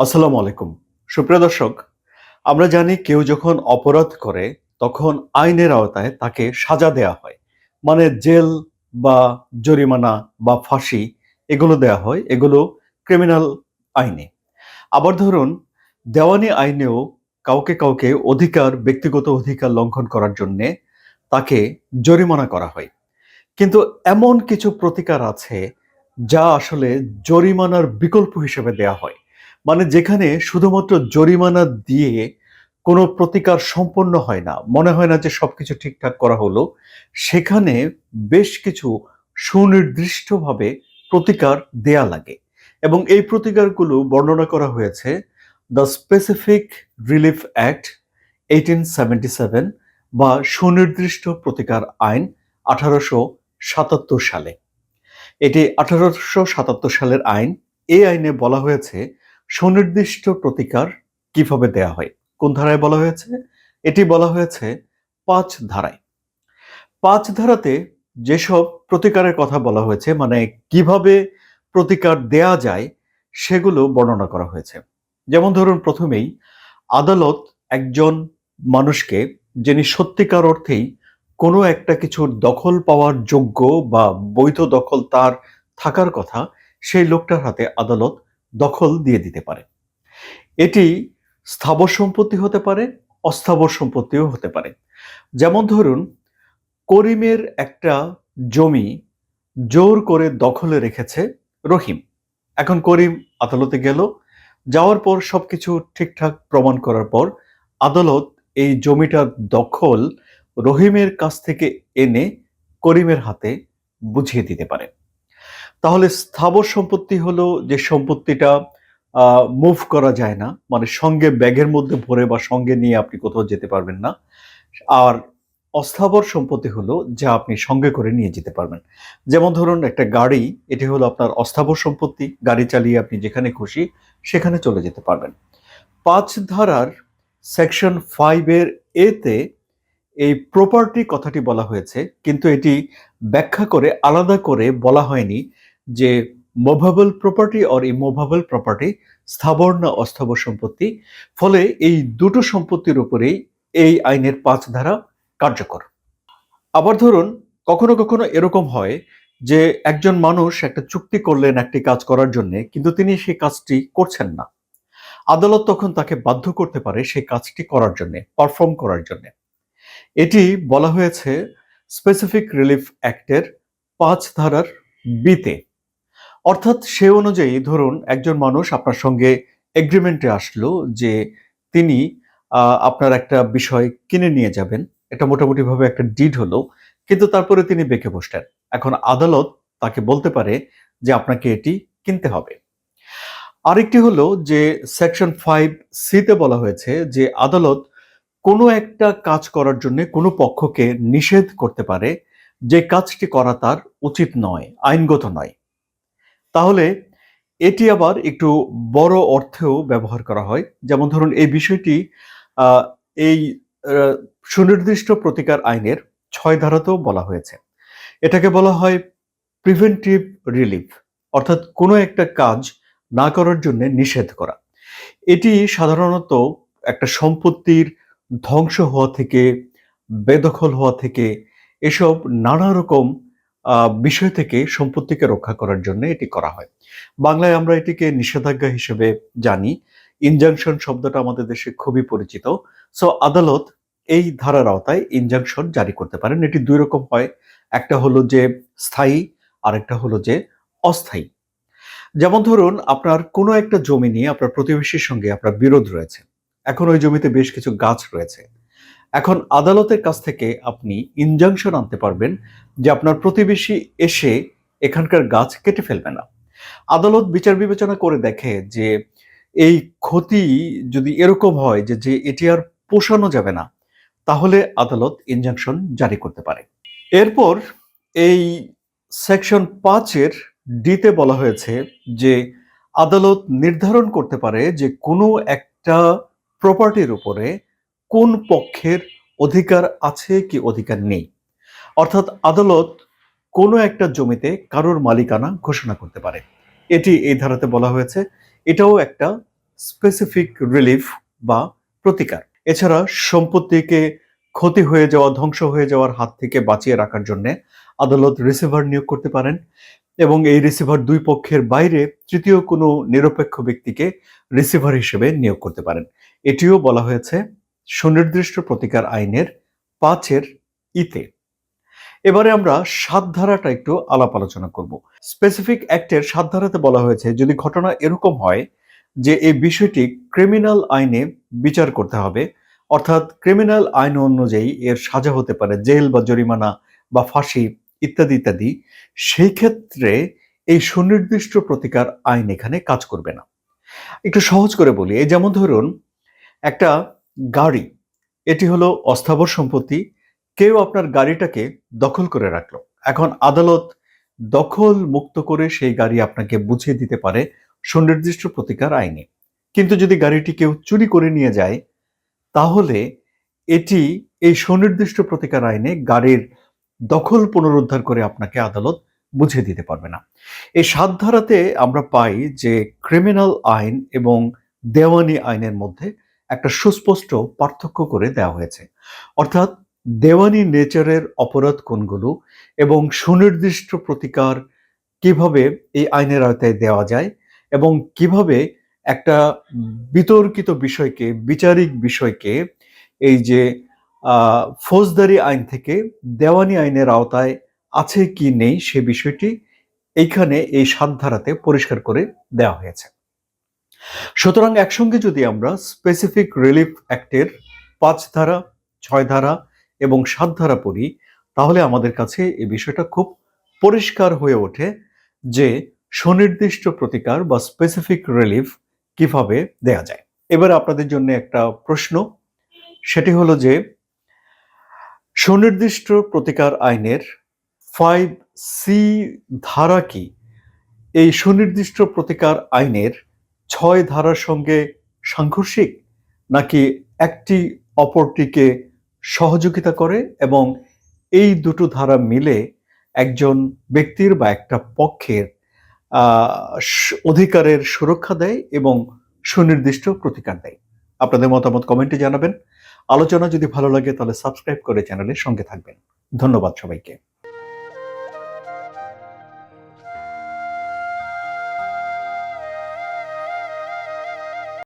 আসসালামু আলাইকুম। সুপ্রিয় দর্শক, আমরা জানি কেউ যখন অপরাধ করে, তখন আইনের আওতায় তাকে সাজা দেয়া হয়। মানে জেল বা জরিমানা বা ফাঁসি, এগুলো দেয়া হয়, এগুলো ক্রিমিনাল আইনে। আবার ধরুন, দেওয়ানি আইনেও কাউকে কাউকে অধিকার, ব্যক্তিগত অধিকার লঙ্ঘন করার জন্যে তাকে জরিমানা করা হয়। কিন্তু এমন কিছু প্রতিকার আছে যা আসলে জরিমানার বিকল্প হিসেবে দেয়া হয়। মানে যেখানে শুধুমাত্র জরিমানা দিয়ে কোনো প্রতিকার সম্পন্ন হয় না, মনে হয় না যে সবকিছু ঠিকঠাক করা হলো, সেখানে বেশ কিছু সুনির্দিষ্টভাবে প্রতিকার দেয়া লাগে। এবং এই প্রতিকারগুলো বর্ণনা করা হয়েছে the specific relief act eighteen seventy seven বা সুনির্দিষ্ট প্রতিকার আইন আঠারোশো সাতাত্তর সালে। এটি আঠারোশো সাতাত্তর সালের আইন। এই আইনে বলা হয়েছে সুনির্দিষ্ট প্রতিকার কীভাবে দেয়া হয়? কোন ধারায় বলা হয়েছে? এটি বলা হয়েছে পাঁচ ধারায়। পাঁচ ধারাতে যেসব প্রতিকারের কথা বলা হয়েছে মানে কীভাবে প্রতিকার দেয়া যায়, সেগুলো বর্ণনা করা হয়েছে। যেমন ধরুন প্রথমেই, আদালত একজন মানুষকে, যিনি সত্যিকার অর্থেই কোনো একটা কিছুর দখল পাওয়ার যোগ্য বা বৈধ দখল তার থাকার কথা, সেই লোকটার হাতে আদালত দখল দিয়ে দিতে পারে। এটি স্থাবর সম্পত্তি হতে পারে, অস্থাবর সম্পত্তিও হতে পারে। যেমন ধরুন, করিমের একটা জমি জোর করে দখলে রেখেছে রহিম। এখন করিম আদালতে গেল, যাওয়ার পর সবকিছু ঠিকঠাক প্রমাণ করার পর আদালত এই জমিটার দখল রহিমের কাছ থেকে এনে করিমের হাতে বুঝিয়ে দিতে পারে। তাহলে স্থাবর সম্পত্তি হলো যে সম্পত্তিটা মুভ করা যায় না। মানে সঙ্গে ব্যাগের মধ্যে ভরে বা সঙ্গে নিয়ে আপনি কোথাও যেতে পারবেন না। আর অস্থাবর সম্পত্তি হলো যা আপনি সঙ্গে করে নিয়ে যেতে পারবেন। যেমন ধরুন একটা গাড়ি, এটি হলো আপনার অস্থাবর সম্পত্তি। গাড়ি চালিয়ে আপনি যেখানে খুশি সেখানে চলে যেতে পারবেন। পাঁচ ধারার সেকশন ফাইভের এতে এই প্রপার্টি কথাটি বলা হয়েছে, কিন্তু এটি ব্যাখ্যা করে, আলাদা করে বলা হয়নি। যে movable property or immovable property স্থাবর না অস্থাবর সম্পত্তি, ফলে এই দুটো সম্পত্তির উপরেই এই আইনের পাঁচ ধারা কার্যকর। আবার ধরুন, কখনো কখনো এরকম হয় যে একজন মানুষ একটা চুক্তি করলেন একটি কাজ করার জন্য, কিন্তু তিনি সেই কাজটি করছেন না। আদালত তখন তাকে বাধ্য করতে পারে সেই কাজটি করার জন্য পারফর্ম করার জন্য। এটি বলা হয়েছে স্পেসিফিক রিলিফ অ্যাক্টের পাঁচ ধারার বিতে অর্থাৎ সে অনুযায়ী ধরুন একজন মানুষ আপনার সঙ্গে এগ্রিমেন্টে আসলো যে তিনি আপনার একটা বিষয় কিনে নিয়ে যাবেন। এটা মোটামুটিভাবে একটা ডিড হলো, কিন্তু তারপরে তিনি বেঁকে বসলেন। এখন আদালত তাকে বলতে পারে যে আপনাকে এটি কিনতে হবে। আরেকটি হলো যে সেকশন ফাইভ সিতে বলা হয়েছে যে আদালত কোনো একটা কাজ করার জন্য কোনো পক্ষকে নিষেধ করতে পারে যে কাজটি করা তার উচিত নয়, আইনগত নয়। তাহলে এটি আবার একটু বড় অর্থেও ব্যবহার করা হয়। যেমন ধরুন, এই বিষয়টি এই সুনির্দিষ্ট প্রতিকার আইনের ছয় ধারাতেও বলা হয়েছে। এটাকে বলা হয় প্রিভেন্টিভ রিলিফ, অর্থাৎ কোনো একটা কাজ না করার জন্য নিষেধ করা। এটি সাধারণত একটা সম্পত্তির ধ্বংস হওয়া থেকে, বেদখল হওয়া থেকে, এসব নানা রকম বিষয় থেকে সম্পত্তিকে রক্ষা করার জন্য এটি করা হয়। বাংলায় আমরা এটিকে নিষেধাজ্ঞা হিসেবে জানি। ইনজাংশন শব্দটা আমাদের দেশে খুবই পরিচিত। সো আদালত এই ধারার আওতায় ইনজাংশন জারি করতে পারেন। এটি দুই রকম হয়। একটা হলো যে স্থায়ী আর একটা হলো যে অস্থায়ী। যেমন ধরুন, আপনার কোনো একটা জমি নিয়ে আপনার প্রতিবেশীর সঙ্গে আপনার বিরোধ রয়েছে। এখন ওই জমিতে বেশ কিছু গাছ রয়েছে। এখন আদালতের কাছ থেকে আপনি ইনজাংশন আনতে পারবেন যে আপনার প্রতিবেশী এসে এখানকার গাছ কেটে ফেলবে না। আদালত বিচার বিবেচনা করে দেখে যে এই ক্ষতি যদি এরকম হয় যে যে এটি আর পোষানো যাবে না, তাহলে আদালত ইনজাংশন জারি করতে পারে। এরপর এই সেকশন পাঁচের ডিতে বলা হয়েছে যে, আদালত নির্ধারণ করতে পারে যে কোনো একটা প্রপার্টির উপরে কোন পক্ষের অধিকার আছে কি অধিকার নেই? অর্থাৎ আদালত কোনো একটা জমিতে কারোর মালিকানা ঘোষণা করতে পারে। এটি এই ধারাতে বলা হয়েছে। এটাও একটা স্পেসিফিক রিলিফ বা প্রতিকার। এছাড়া সম্পত্তিকে ক্ষতি হয়ে যাওয়া, ধ্বংস হয়ে যাওয়ার হাত থেকে বাঁচিয়ে রাখার জন্য আদালত রিসিভার নিয়োগ করতে পারেন এবং এই রিসিভার দুই পক্ষের বাইরে তৃতীয় কোনো নিরপেক্ষ ব্যক্তিকে রিসিভার হিসেবে নিয়োগ করতে পারেন। এটিও বলা হয়েছে সুনির্দিষ্ট প্রতিকার আইনের পাঁচের ইতে। এবারে আমরা সাত ধারাটা একটু আলাপ আলোচনা করব। স্পেসিফিক অ্যাক্টের সাত ধারাতে বলা হয়েছে, যদি ঘটনা এরকম হয় যে এই বিষয়টি ক্রিমিনাল আইনে বিচার করতে হবে, অর্থাৎ ক্রিমিনাল আইন অনুযায়ী এর সাজা হতে পারে, জেল বা জরিমানা বা ফাঁসি ইত্যাদি ইত্যাদি, সেই ক্ষেত্রে এই সুনির্দিষ্ট প্রতিকার আইন এখানে কাজ করবে না। একটু সহজ করে বলি, এই যেমন ধরুন, একটা গাড়ি। এটি হলো অস্থাবর সম্পত্তি। কেউ আপনার গাড়িটাকে দখল করে রাখল। এখন আদালত দখল মুক্ত করে সেই গাড়ি আপনাকে বুঝিয়ে দিতে পারে সুনির্দিষ্ট প্রতিকার আইনে। কিন্তু যদি গাড়িটি কেউ চুরি করে নিয়ে যায়, তাহলে এটি এই সুনির্দিষ্ট প্রতিকার আইনে গাড়ির দখল পুনরুদ্ধার করে আপনাকে আদালত বুঝিয়ে দিতে পারবে না। এই সাত ধারাতে আমরা পাই যে ক্রিমিনাল আইন এবং দেওয়ানি আইনের মধ্যে একটা সুস্পষ্ট পার্থক্য করে দেওয়া হয়েছে। অর্থাৎ দেওয়ানি নেচারের অপরাধ কোনগুলো এবং সুনির্দিষ্ট প্রতিকার কীভাবে এই আইনের আওতায় দেওয়া যায় এবং কীভাবে একটা বিতর্কিত বিষয়কে, বিচারিক বিষয়কে এই যে ফৌজদারি আইন থেকে দেওয়ানি আইনের আওতায় আছে কি নেই সে বিষয়টি এইখানে এই সাত ধারাতে পরিষ্কার করে দেওয়া হয়েছে। সুতরাং একসঙ্গে যদি আমরা স্পেসিফিক রিলিফ অ্যাক্টের পাঁচ ধারা, ছয় ধারা এবং সাত ধারা পড়ি, তাহলে আমাদের কাছে এ বিষয়টা খুব পরিষ্কার হয়ে ওঠে যে সুনির্দিষ্ট প্রতিকার বা স্পেসিফিক রিলিফ কীভাবে দেয়া যায়। এবার আপনাদের জন্য একটা প্রশ্ন, সেটি হলো যে সুনির্দিষ্ট প্রতিকার আইনের ফাইভ সি ধারা কি? এই সুনির্দিষ্ট প্রতিকার আইনের ছয় ধারার সঙ্গে সাংঘর্ষিক নাকি একটি অপরটিকে সহযোগিতা করে এবং এই দুটো ধারা মিলে একজন ব্যক্তির বা একটা পক্ষের অধিকারের সুরক্ষা দেয় এবং সুনির্দিষ্ট প্রতিকার দেয়। আপনাদের মতামত কমেন্টে জানাবেন। আলোচনা যদি ভালো লাগে তাহলে সাবস্ক্রাইব করে চ্যানেলের সঙ্গে থাকবেন। ধন্যবাদ সবাইকে।